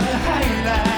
的海浪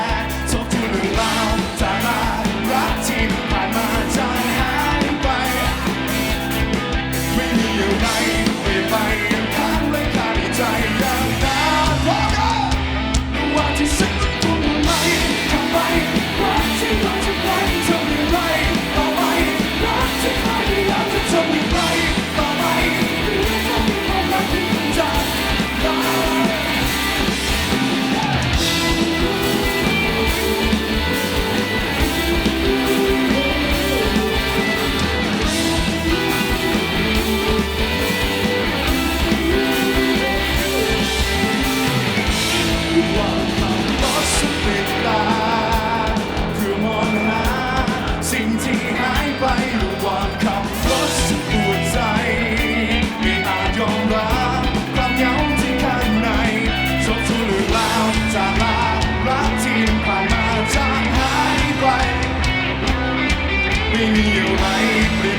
Feel my.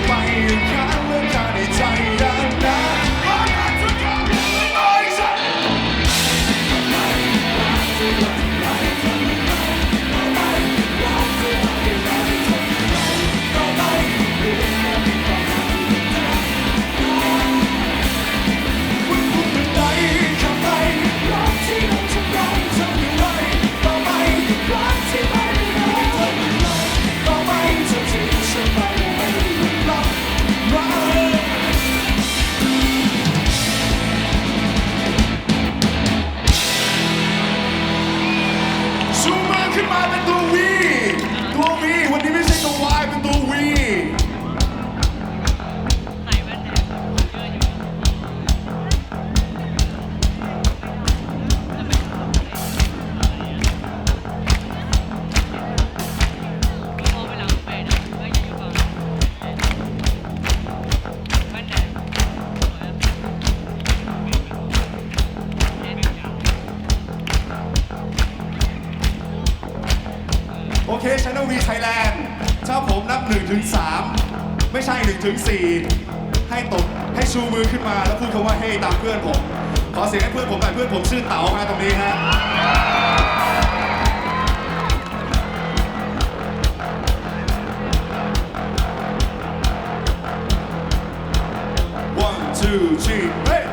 เคชันวีไทยแลนด์ชอบผมนับ1ถึง3ไม่ใช่1ถึง4ให้ตบให้ชูมือขึ้นมาแล้วพูดคำว่าเฮ้ตามเพื่อนผม ขอเสียงให้เพื่อนผมหน่อยเพื่อนผมชื่อเต๋ามาตรงนี้ฮะ1 2 3 hey!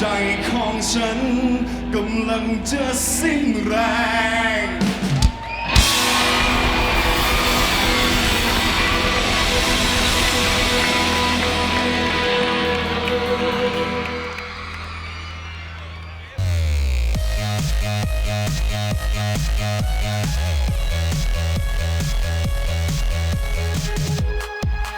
ใจของฉันกำลังจะสิ้นแรง